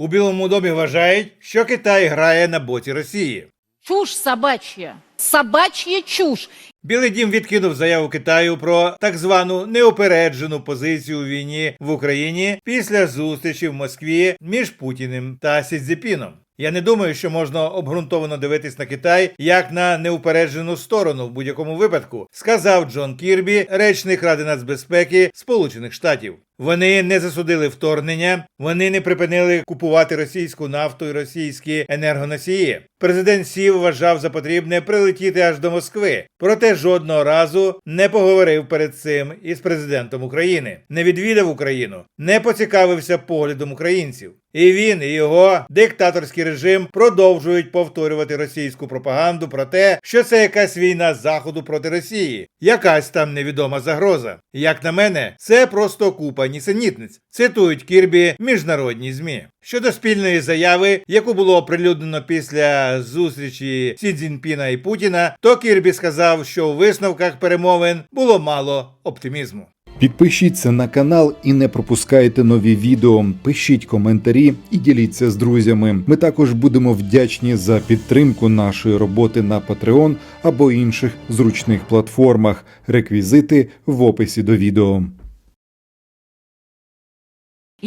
У Білому домі вважають, що Китай грає на боці Росії. Чушь собачья. Собачья чушь. Білий дім відкинув заяву Китаю про так звану неопереджену позицію у війні в Україні після зустрічі в Москві між Путіним та Сідзіпіном. Я не думаю, що можна обґрунтовано дивитись на Китай як на неупереджену сторону в будь-якому випадку, сказав Джон Кірбі, речник Ради нацбезпеки Сполучених Штатів. Вони не засудили вторгнення, вони не припинили купувати російську нафту і російські енергоносії. Президент Сів вважав за потрібне прилетіти аж до Москви, проте жодного разу не поговорив перед цим із президентом України, не відвідав Україну, не поцікавився поглядом українців. І він, і його диктаторський режим продовжують повторювати російську пропаганду про те, що це якась війна Заходу проти Росії, якась там невідома загроза. Як на мене, це просто купа нісенітниць. Цитують Кірбі міжнародні змі. Щодо спільної заяви, яку було оприлюднено після зустрічі Сі Цзіньпіна і Путіна, то Кірбі сказав, що у висновках перемовин було мало оптимізму. Підпишіться на канал і не пропускайте нові відео. Пишіть коментарі і діліться з друзями. Ми також будемо вдячні за підтримку нашої роботи на Patreon або інших зручних платформах. Реквізити в описі до відео.